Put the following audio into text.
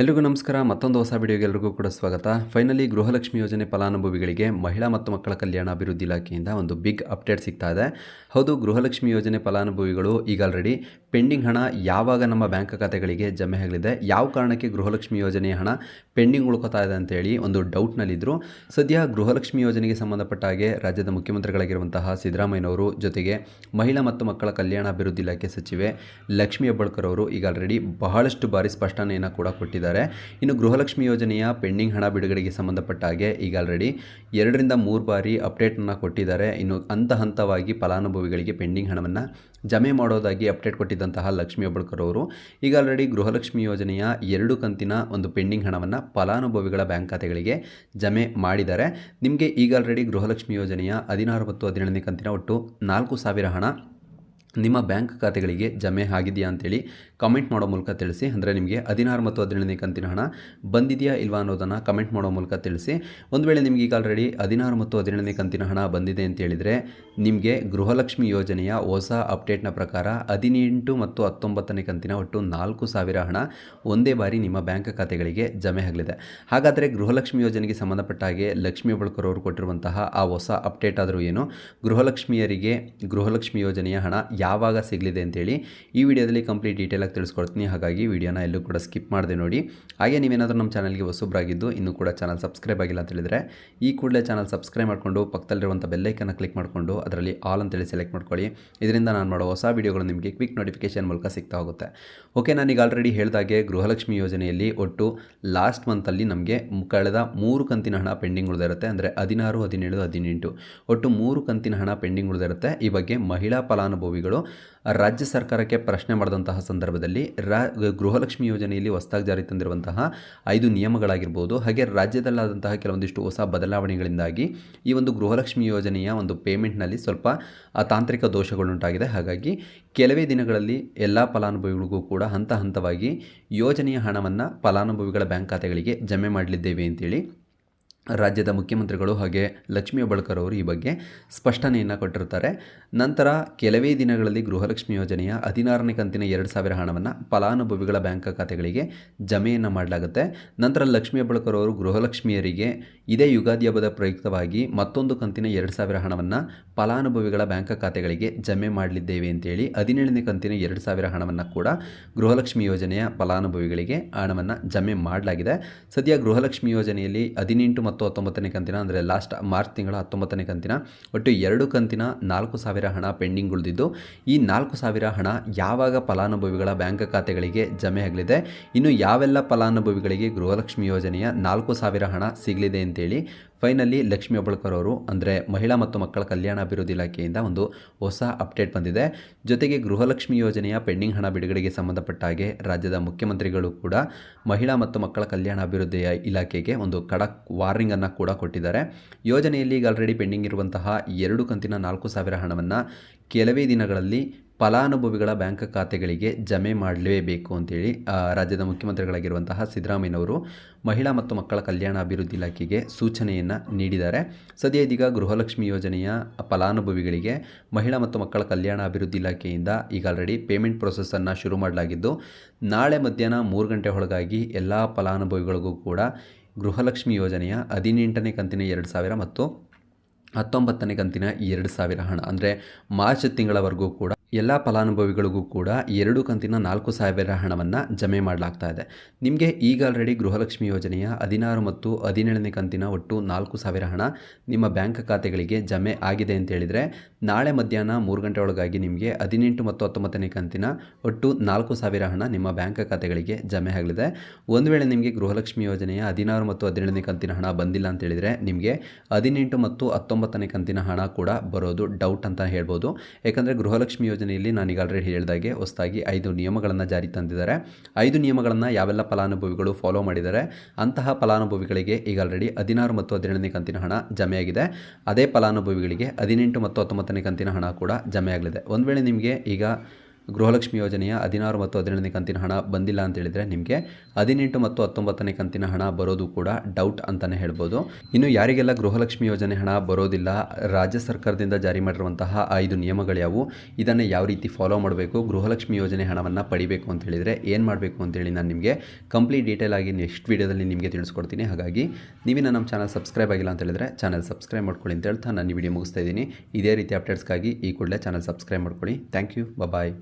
ಎಲ್ರಿಗೂ ನಮಸ್ಕಾರ. ಮತ್ತೊಂದು ಹೊಸ ವಿಡಿಯೋಗೆ ಎಲ್ರಿಗೂ ಕೂಡ ಸ್ವಾಗತ. ಫೈನಲಿ ಗೃಹಲಕ್ಷ್ಮಿ ಯೋಜನೆ ಫಲಾನುಭವಿಗಳಿಗೆ ಮಹಿಳಾ ಮತ್ತು ಮಕ್ಕಳ ಕಲ್ಯಾಣ ಅಭಿವೃದ್ಧಿ ಇಲಾಖೆಯಿಂದ ಒಂದು ಬಿಗ್ ಅಪ್ಡೇಟ್ ಸಿಗ್ತಾ ಇದೆ. ಹೌದು, ಗೃಹಲಕ್ಷ್ಮಿ ಯೋಜನೆ ಫಲಾನುಭವಿಗಳು ಈಗ ಆಲ್ರೆಡಿ ಪೆಂಡಿಂಗ್ ಹಣ ಯಾವಾಗ ನಮ್ಮ ಬ್ಯಾಂಕ್ ಖಾತೆಗಳಿಗೆ ಜಮೆ ಆಗಲಿದೆ, ಯಾವ ಕಾರಣಕ್ಕೆ ಗೃಹಲಕ್ಷ್ಮಿ ಯೋಜನೆಯ ಹಣ ಪೆಂಡಿಂಗ್ ಉಳ್ಕೋತಾ ಇದೆ ಅಂತೇಳಿ ಒಂದು ಡೌಟ್ನಲ್ಲಿದ್ದರು ಸದ್ಯ ಗೃಹಲಕ್ಷ್ಮಿ ಯೋಜನೆಗೆ ಸಂಬಂಧಪಟ್ಟ ಹಾಗೆ ರಾಜ್ಯದ ಮುಖ್ಯಮಂತ್ರಿಗಳಾಗಿರುವಂತಹ ಸಿದ್ದರಾಮಯ್ಯನವರು ಜೊತೆಗೆ ಮಹಿಳಾ ಮತ್ತು ಮಕ್ಕಳ ಕಲ್ಯಾಣ ಅಭಿವೃದ್ಧಿ ಇಲಾಖೆ ಸಚಿವೆ ಲಕ್ಷ್ಮಿ ಹೆಬ್ಬಾಳ್ಕರ್ ಅವರು ಈಗ ಆಲ್ರೆಡಿ ಬಹಳಷ್ಟು ಬಾರಿ ಸ್ಪಷ್ಟನೆಯನ್ನು ಕೂಡ ಕೊಟ್ಟಿದ್ದಾರೆ. ಇನ್ನು ಗೃಹಲಕ್ಷ್ಮಿ ಯೋಜನೆಯ ಪೆಂಡಿಂಗ್ ಹಣ ಬಿಡುಗಡೆಗೆ ಸಂಬಂಧಪಟ್ಟ ಹಾಗೆ ಈಗ ಆಲ್ರೆಡಿ ಎರಡರಿಂದ ಮೂರು ಬಾರಿ ಅಪ್ಡೇಟನ್ನು ಕೊಟ್ಟಿದ್ದಾರೆ. ಇನ್ನು ಹಂತ ಹಂತವಾಗಿ ಫಲಾನುಭವಿಗಳಿಗೆ ಪೆಂಡಿಂಗ್ ಹಣವನ್ನು ಜಮೆ ಮಾಡೋದಾಗಿ ಅಪ್ಡೇಟ್ ಕೊಟ್ಟಿದ್ದಂತಹ ಲಕ್ಷ್ಮಿ ಹೆಬ್ಬಾಳ್ಕರ್ ಅವರು, ಈಗ ಆಲ್ರೆಡಿ ಗೃಹಲಕ್ಷ್ಮಿ ಯೋಜನೆಯ ಎರಡು ಕಂತಿನ ಒಂದು ಪೆಂಡಿಂಗ್ ಹಣವನ್ನು ಫಲಾನುಭವಿಗಳ ಬ್ಯಾಂಕ್ ಖಾತೆಗಳಿಗೆ ಜಮೆ ಮಾಡಿದ್ದಾರೆ. ನಿಮಗೆ ಈಗ ಆಲ್ರೆಡಿ ಗೃಹಲಕ್ಷ್ಮಿ ಯೋಜನೆಯ ಹದಿನಾರು ಮತ್ತು ಹದಿನೇಳನೇ ಕಂತಿನ ಒಟ್ಟು ನಾಲ್ಕು ಸಾವಿರ ಹಣ ನಿಮ್ಮ ಬ್ಯಾಂಕ್ ಖಾತೆಗಳಿಗೆ ಜಮೆ ಆಗಿದೆಯಾ ಅಂತೇಳಿ ಕಮೆಂಟ್ ಮಾಡೋ ಮೂಲಕ ತಿಳಿಸಿ. ಅಂದರೆ ನಿಮಗೆ ಹದಿನಾರು ಮತ್ತು ಹದಿನೇಳನೇ ಕಂತಿನ ಹಣ ಬಂದಿದೆಯಾ ಇಲ್ವಾ ಅನ್ನೋದನ್ನು ಕಮೆಂಟ್ ಮಾಡೋ ಮೂಲಕ ತಿಳಿಸಿ. ಒಂದು ವೇಳೆ ನಿಮಗೆ ಈಗ ಆಲ್ರೆಡಿ ಹದಿನಾರು ಮತ್ತು ಹದಿನೇಳನೇ ಕಂತಿನ ಹಣ ಬಂದಿದೆ ಅಂತ ಹೇಳಿದರೆ ನಿಮಗೆ ಗೃಹಲಕ್ಷ್ಮಿ ಯೋಜನೆಯ ಹೊಸ ಅಪ್ಡೇಟ್ನ ಪ್ರಕಾರ ಹದಿನೆಂಟು ಮತ್ತು ಹತ್ತೊಂಬತ್ತನೇ ಕಂತಿನ ಒಟ್ಟು ನಾಲ್ಕು ಸಾವಿರ ಹಣ ಒಂದೇ ಬಾರಿ ನಿಮ್ಮ ಬ್ಯಾಂಕ್ ಖಾತೆಗಳಿಗೆ ಜಮೆ ಆಗಲಿದೆ. ಹಾಗಾದರೆ ಗೃಹಲಕ್ಷ್ಮಿ ಯೋಜನೆಗೆ ಸಂಬಂಧಪಟ್ಟ ಹಾಗೆ ಲಕ್ಷ್ಮೀ ಬಳಕರ್ ಅವರು ಕೊಟ್ಟಿರುವಂತಹ ಆ ಹೊಸ ಅಪ್ಡೇಟ್ ಆದರೂ ಏನು? ಗೃಹಲಕ್ಷ್ಮಿಯರಿಗೆ ಗೃಹಲಕ್ಷ್ಮಿ ಯೋಜನೆಯ ಹಣ ಯಾವಾಗ ಸಿಗಲಿದೆ ಅಂತೇಳಿ ಈ ವಿಡಿಯೋದಲ್ಲಿ ಕಂಪ್ಲೀಟ್ ಡೀಟೇಲಾಗಿ ತಿಳಿಸ್ಕೊಡ್ತೀನಿ. ಹಾಗಾಗಿ ವಿಡಿಯೋನ ಎಲ್ಲೂ ಕೂಡ ಸ್ಕಿಪ್ ಮಾಡದೆ ನೋಡಿ. ಹಾಗೆ ನೀವೇನಾದರೂ ನಮ್ಮ ಚಾನಲ್ಗೆ ಹೊಸೊಬ್ಬರಾಗಿದ್ದು ಇನ್ನೂ ಕೂಡ ಚಾನಲ್ ಸಬ್ಸ್ಕ್ರೈಬ್ ಆಗಿಲ್ಲ ಅಂತ ಹೇಳಿದರೆ, ಈ ಕೂಡಲೇ ಚಾನಲ್ ಸಬ್ಸ್ಕ್ರೈಬ್ ಮಾಡಿಕೊಂಡು ಪಕ್ಕದಲ್ಲಿರುವಂಥ ಬೆಲ್ಲೈಕನ್ನು ಕ್ಲಿಕ್ ಮಾಡಿಕೊಂಡು, ಅದರಲ್ಲಿ ಆಲ್ ಅಂತೇಳಿ ಸೆಲೆಕ್ಟ್ ಮಾಡ್ಕೊಳ್ಳಿ. ಇದರಿಂದ ನಾನು ಮಾಡೋ ಹೊಸ ವಿಡಿಯೋಗಳು ನಿಮಗೆ ಕ್ವಿಕ್ ನೋಟಿಫಿಕೇಶನ್ ಮೂಲಕ ಸಿಗ್ತಾ ಹೋಗುತ್ತೆ. ಓಕೆ ನಾನೀಗ ಆಲ್ರೆಡಿ ಹೇಳಿದಾಗೆ ಗೃಹಲಕ್ಷ್ಮಿ ಯೋಜನೆಯಲ್ಲಿ ಒಟ್ಟು ಲಾಸ್ಟ್ ಮಂತಲ್ಲಿ ನಮಗೆ ಕಳೆದ ಮೂರು ಕಂತಿನ ಹಣ ಪೆಂಡಿಂಗ್ ಉಳಿದಿರುತ್ತೆ ಅಂದರೆ ಹದಿನಾರು, ಹದಿನೇಳು, ಹದಿನೆಂಟು. ಒಟ್ಟು ಮೂರು ಕಂತಿನ ಹಣ ಪೆಂಡಿಂಗ್ ಉಳಿದಿರುತ್ತೆ ಈ ಬಗ್ಗೆ ಮಹಿಳಾ ಫಲಾನುಭವಿಗಳು ರಾಜ್ಯ ಸರ್ಕಾರಕ್ಕೆ ಪ್ರಶ್ನೆ ಮಾಡಿದಂತಹ ಸಂದರ್ಭದಲ್ಲಿ ರಾ, ಗೃಹಲಕ್ಷ್ಮಿ ಯೋಜನೆಯಲ್ಲಿ ಹೊಸದಾಗಿ ಜಾರಿ ತಂದಿರುವಂತಹ ಐದು ನಿಯಮಗಳಾಗಿರ್ಬೋದು, ಹಾಗೆ ರಾಜ್ಯದಲ್ಲಾದಂತಹ ಕೆಲವೊಂದಿಷ್ಟು ಹೊಸ ಬದಲಾವಣೆಗಳಿಂದಾಗಿ ಈ ಒಂದು ಗೃಹಲಕ್ಷ್ಮಿ ಯೋಜನೆಯ ಒಂದು ಪೇಮೆಂಟ್ನಲ್ಲಿ ಸ್ವಲ್ಪ ತಾಂತ್ರಿಕ ದೋಷಗಳುಂಟಾಗಿದೆ. ಹಾಗಾಗಿ ಕೆಲವೇ ದಿನಗಳಲ್ಲಿ ಎಲ್ಲ ಫಲಾನುಭವಿಗಳಿಗೂ ಕೂಡ ಹಂತ ಹಂತವಾಗಿ ಯೋಜನೆಯ ಹಣವನ್ನು ಫಲಾನುಭವಿಗಳ ಬ್ಯಾಂಕ್ ಖಾತೆಗಳಿಗೆ ಜಮೆ ಮಾಡಲಿದ್ದೇವೆ ಅಂತೇಳಿ ರಾಜ್ಯದ ಮುಖ್ಯಮಂತ್ರಿಗಳು ಹಾಗೆ ಲಕ್ಷ್ಮೀ ಹೆಬ್ಬಾಳ್ಕರ್ ಅವರು ಈ ಬಗ್ಗೆ ಸ್ಪಷ್ಟನೆಯನ್ನು ಕೊಟ್ಟಿರ್ತಾರೆ. ನಂತರ ಕೆಲವೇ ದಿನಗಳಲ್ಲಿ ಗೃಹಲಕ್ಷ್ಮಿ ಯೋಜನೆಯ ಹದಿನಾರನೇ ಕಂತಿನ ಎರಡು ಸಾವಿರ ಹಣವನ್ನು ಫಲಾನುಭವಿಗಳ ಬ್ಯಾಂಕ್ ಖಾತೆಗಳಿಗೆ ಜಮೆಯನ್ನು ಮಾಡಲಾಗುತ್ತೆ. ನಂತರ ಲಕ್ಷ್ಮೀ ಹೆಬ್ಬಾಳ್ಕರ್ ಅವರು ಗೃಹಲಕ್ಷ್ಮಿಯರಿಗೆ ಇದೇ ಯುಗಾದಿ ಹಬ್ಬದ ಪ್ರಯುಕ್ತವಾಗಿ ಮತ್ತೊಂದು ಕಂತಿನ ಎರಡು ಸಾವಿರ ಹಣವನ್ನು ಫಲಾನುಭವಿಗಳ ಬ್ಯಾಂಕ್ ಖಾತೆಗಳಿಗೆ ಜಮೆ ಮಾಡಲಿದ್ದೇವೆ ಅಂತೇಳಿ ಹದಿನೇಳನೇ ಕಂತಿನ ಎರಡು ಸಾವಿರ ಹಣವನ್ನು ಕೂಡ ಗೃಹಲಕ್ಷ್ಮಿ ಯೋಜನೆಯ ಫಲಾನುಭವಿಗಳಿಗೆ ಹಣವನ್ನು ಜಮೆ ಮಾಡಲಾಗಿದೆ. ಸದ್ಯ ಗೃಹಲಕ್ಷ್ಮಿ ಯೋಜನೆಯಲ್ಲಿ ಹದಿನೆಂಟು ಮತ್ತು ಹತ್ತೊಂಬತ್ತನೇ ಕಂತಿನ, ಅಂದರೆ ಲಾಸ್ಟ್ ಮಾರ್ಚ್ ತಿಂಗಳ ಹತ್ತೊಂಬತ್ತನೇ ಕಂತಿನ, ಒಟ್ಟು ಎರಡು ಕಂತಿನ ನಾಲ್ಕು ಸಾವಿರ ಹಣ ಪೆಂಡಿಂಗ್ ಉಳಿದಿದ್ದು, ಈ ನಾಲ್ಕು ಸಾವಿರ ಹಣ ಯಾವಾಗ ಫಲಾನುಭವಿಗಳ ಬ್ಯಾಂಕ್ ಖಾತೆಗಳಿಗೆ ಜಮೆ ಆಗಲಿದೆ, ಇನ್ನು ಯಾವೆಲ್ಲ ಫಲಾನುಭವಿಗಳಿಗೆ ಗೃಹಲಕ್ಷ್ಮಿ ಯೋಜನೆಯ ನಾಲ್ಕು ಸಾವಿರ ಹಣ ಸಿಗಲಿದೆ ಅಂತೇಳಿ ಫೈನಲಿ ಲಕ್ಷ್ಮಿ ಒಬಳ್ಕರ್ ಅವರು, ಅಂದರೆ ಮಹಿಳಾ ಮತ್ತು ಮಕ್ಕಳ ಕಲ್ಯಾಣ ಅಭಿವೃದ್ಧಿ ಇಲಾಖೆಯಿಂದ ಒಂದು ಹೊಸ ಅಪ್ಡೇಟ್ ಬಂದಿದೆ. ಜೊತೆಗೆ ಗೃಹಲಕ್ಷ್ಮಿ ಯೋಜನೆಯ ಪೆಂಡಿಂಗ್ ಹಣ ಬಿಡುಗಡೆಗೆ ಸಂಬಂಧಪಟ್ಟ ಹಾಗೆ ರಾಜ್ಯದ ಮುಖ್ಯಮಂತ್ರಿಗಳು ಕೂಡ ಮಹಿಳಾ ಮತ್ತು ಮಕ್ಕಳ ಕಲ್ಯಾಣ ಅಭಿವೃದ್ಧಿಯ ಇಲಾಖೆಗೆ ಒಂದು ಕಡಕ್ ವಾರ್ನಿಂಗನ್ನು ಕೂಡ ಕೊಟ್ಟಿದ್ದಾರೆ. ಯೋಜನೆಯಲ್ಲಿ ಈಗ ಆಲ್ರೆಡಿ ಪೆಂಡಿಂಗ್ ಇರುವಂತಹ ಎರಡು ಕಂತಿನ ನಾಲ್ಕು ಸಾವಿರ ಹಣವನ್ನು ಕೆಲವೇ ದಿನಗಳಲ್ಲಿ ಫಲಾನುಭವಿಗಳ ಬ್ಯಾಂಕ್ ಖಾತೆಗಳಿಗೆ ಜಮೆ ಮಾಡಲೇಬೇಕು ಅಂತೇಳಿ ರಾಜ್ಯದ ಮುಖ್ಯಮಂತ್ರಿಗಳಾಗಿರುವಂತಹ ಸಿದ್ದರಾಮಯ್ಯನವರು ಮಹಿಳಾ ಮತ್ತು ಮಕ್ಕಳ ಕಲ್ಯಾಣ ಅಭಿವೃದ್ಧಿ ಇಲಾಖೆಗೆ ಸೂಚನೆಯನ್ನು ನೀಡಿದ್ದಾರೆ. ಸದ್ಯ ಇದೀಗ ಗೃಹಲಕ್ಷ್ಮಿ ಯೋಜನೆಯ ಫಲಾನುಭವಿಗಳಿಗೆ ಮಹಿಳಾ ಮತ್ತು ಮಕ್ಕಳ ಕಲ್ಯಾಣ ಅಭಿವೃದ್ಧಿ ಇಲಾಖೆಯಿಂದ ಈಗ ಆಲ್ರೆಡಿ ಪೇಮೆಂಟ್ ಪ್ರೊಸೆಸನ್ನು ಶುರು ಮಾಡಲಾಗಿದ್ದು, ನಾಳೆ ಮಧ್ಯಾಹ್ನ ಮೂರು ಗಂಟೆ ಒಳಗಾಗಿ ಎಲ್ಲ ಫಲಾನುಭವಿಗಳಿಗೂ ಕೂಡ ಗೃಹಲಕ್ಷ್ಮಿ ಯೋಜನೆಯ ಹದಿನೆಂಟನೇ ಕಂತಿನ ಎರಡು ಸಾವಿರ ಮತ್ತು ಹತ್ತೊಂಬತ್ತನೇ ಕಂತಿನ ಎರಡು ಸಾವಿರ ಹಣ, ಅಂದರೆ ಮಾರ್ಚ್ ತಿಂಗಳವರೆಗೂ ಕೂಡ ಎಲ್ಲ ಫಲಾನುಭವಿಗಳಿಗೂ ಕೂಡ ಎರಡು ಕಂತಿನ ನಾಲ್ಕು ಸಾವಿರ ಹಣವನ್ನು ಜಮೆ ಮಾಡಲಾಗ್ತಾ ಇದೆ. ನಿಮಗೆ ಈಗ ಆಲ್ರೆಡಿ ಗೃಹಲಕ್ಷ್ಮಿ ಯೋಜನೆಯ ಹದಿನಾರು ಮತ್ತು ಹದಿನೇಳನೇ ಕಂತಿನ ಒಟ್ಟು ನಾಲ್ಕು ಸಾವಿರ ಹಣ ನಿಮ್ಮ ಬ್ಯಾಂಕ್ ಖಾತೆಗಳಿಗೆ ಜಮೆ ಆಗಿದೆ ಅಂತ ಹೇಳಿದರೆ, ನಾಳೆ ಮಧ್ಯಾಹ್ನ ಮೂರು ಗಂಟೆ ಒಳಗಾಗಿ ನಿಮಗೆ ಹದಿನೆಂಟು ಮತ್ತು ಹತ್ತೊಂಬತ್ತನೇ ಕಂತಿನ ಒಟ್ಟು ನಾಲ್ಕು ಸಾವಿರ ಹಣ ನಿಮ್ಮ ಬ್ಯಾಂಕ್ ಖಾತೆಗಳಿಗೆ ಜಮೆ ಆಗಲಿದೆ. ಒಂದು ವೇಳೆ ನಿಮಗೆ ಗೃಹಲಕ್ಷ್ಮಿ ಯೋಜನೆಯ ಹದಿನಾರು ಮತ್ತು ಹದಿನೇಳನೇ ಕಂತಿನ ಹಣ ಬಂದಿಲ್ಲ ಅಂತ ಹೇಳಿದರೆ, ನಿಮಗೆ ಹದಿನೆಂಟು ಮತ್ತು ಹತ್ತೊಂಬತ್ತನೇ ಕಂತಿನ ಹಣ ಕೂಡ ಬರೋದು ಡೌಟ್ ಅಂತ ಹೇಳ್ಬೋದು. ಯಾಕಂದರೆ ಗೃಹಲಕ್ಷ್ಮಿ ಯೋಜನೆಯಲ್ಲಿ ಈಗ ಆಲ್ರೆಡಿ ಹೇಳಿದಾಗೆ ಹೊಸದಾಗಿ ಐದು ನಿಯಮಗಳನ್ನು ಜಾರಿ ತಂದಿದ್ದಾರೆ. ಐದು ನಿಯಮಗಳನ್ನು ಯಾವೆಲ್ಲ ಫಲಾನುಭವಿಗಳು ಫಾಲೋ ಮಾಡಿದ್ದಾರೆ, ಅಂತಹ ಫಲಾನುಭವಿಗಳಿಗೆ ಈಗ ಆಲ್ರೆಡಿ ಹದಿನಾರು ಮತ್ತು ಹದಿನೇಳನೇ ಕಂತಿನ ಹಣ ಜಮೆಯಾಗಿದೆ. ಅದೇ ಫಲಾನುಭವಿಗಳಿಗೆ ಹದಿನೆಂಟು ಮತ್ತು ಹತ್ತೊಂಬತ್ತನೇ ಕಂತಿನ ಹಣ ಕೂಡ ಜಮೆಯಾಗಲಿದೆ. ಒಂದು ವೇಳೆ ನಿಮಗೆ ಈಗ ಗೃಹಲಕ್ಷ್ಮಿ ಯೋಜನೆಯ ಹದಿನಾರು ಮತ್ತು ಹದಿನೇಳನೇ ಕಂತಿನ ಹಣ ಬಂದಿಲ್ಲ ಅಂತ ಹೇಳಿದರೆ ನಿಮಗೆ ಹದಿನೆಂಟು ಮತ್ತು ಹತ್ತೊಂಬತ್ತನೇ ಕಂತಿನ ಹಣ ಬರೋದು ಕೂಡ ಡೌಟ್ ಅಂತಲೇ ಹೇಳ್ಬೋದು. ಇನ್ನು ಯಾರಿಗೆಲ್ಲ ಗೃಹಲಕ್ಷ್ಮಿ ಯೋಜನೆ ಹಣ ಬರೋದಿಲ್ಲ, ರಾಜ್ಯ ಸರ್ಕಾರದಿಂದ ಜಾರಿ ಮಾಡಿರುವಂತಹ ಐದು ನಿಯಮಗಳು ಯಾವುವು? ಇದನ್ನು ಯಾವ ರೀತಿ ಫಾಲೋ ಮಾಡಬೇಕು? ಗೃಹಲಕ್ಷ್ಮಿ ಯೋಜನೆ ಹಣವನ್ನು ಪಡಿಬೇಕು ಅಂತ ಹೇಳಿದರೆ ಏನು ಮಾಡಬೇಕು ಅಂತೇಳಿ ನಾನು ನಿಮಗೆ ಕಂಪ್ಲೀಟ್ ಡೀಟೇಲ್ ಆಗಿ ನೆಕ್ಸ್ಟ್ ವೀಡಿಯೋದಲ್ಲಿ ನಿಮಗೆ ತಿಳಿಸ್ಕೊಡ್ತೀನಿ. ಹಾಗಾಗಿ ನೀವಿನ ನಮ್ಮ ಚಾನಲ್ ಸಬ್ಸ್ಕ್ರೈಬ್ ಆಗಿಲ್ಲ ಅಂತ ಹೇಳಿದ್ರೆ ಚಾನಲ್ ಸಬ್ಸ್ಕ್ರೈಬ್ ಮಾಡ್ಕೊಳ್ಳಿ ಅಂತ ಹೇಳ್ತಾ ನಾನು ಈ ವಿಡಿಯೋ ಮುಗಿಸ್ತಾ ಇದ್ದೀನಿ. ಇದೇ ರೀತಿ ಅಪ್ಡೇಟ್ಸ್ಗಾಗಿ ಈ ಕೂಡಲೇ ಚಾನಲ್ ಸಬ್ಸ್ಕ್ರೈಬ್ ಮಾಡ್ಕೊಳ್ಳಿ. Thank you bye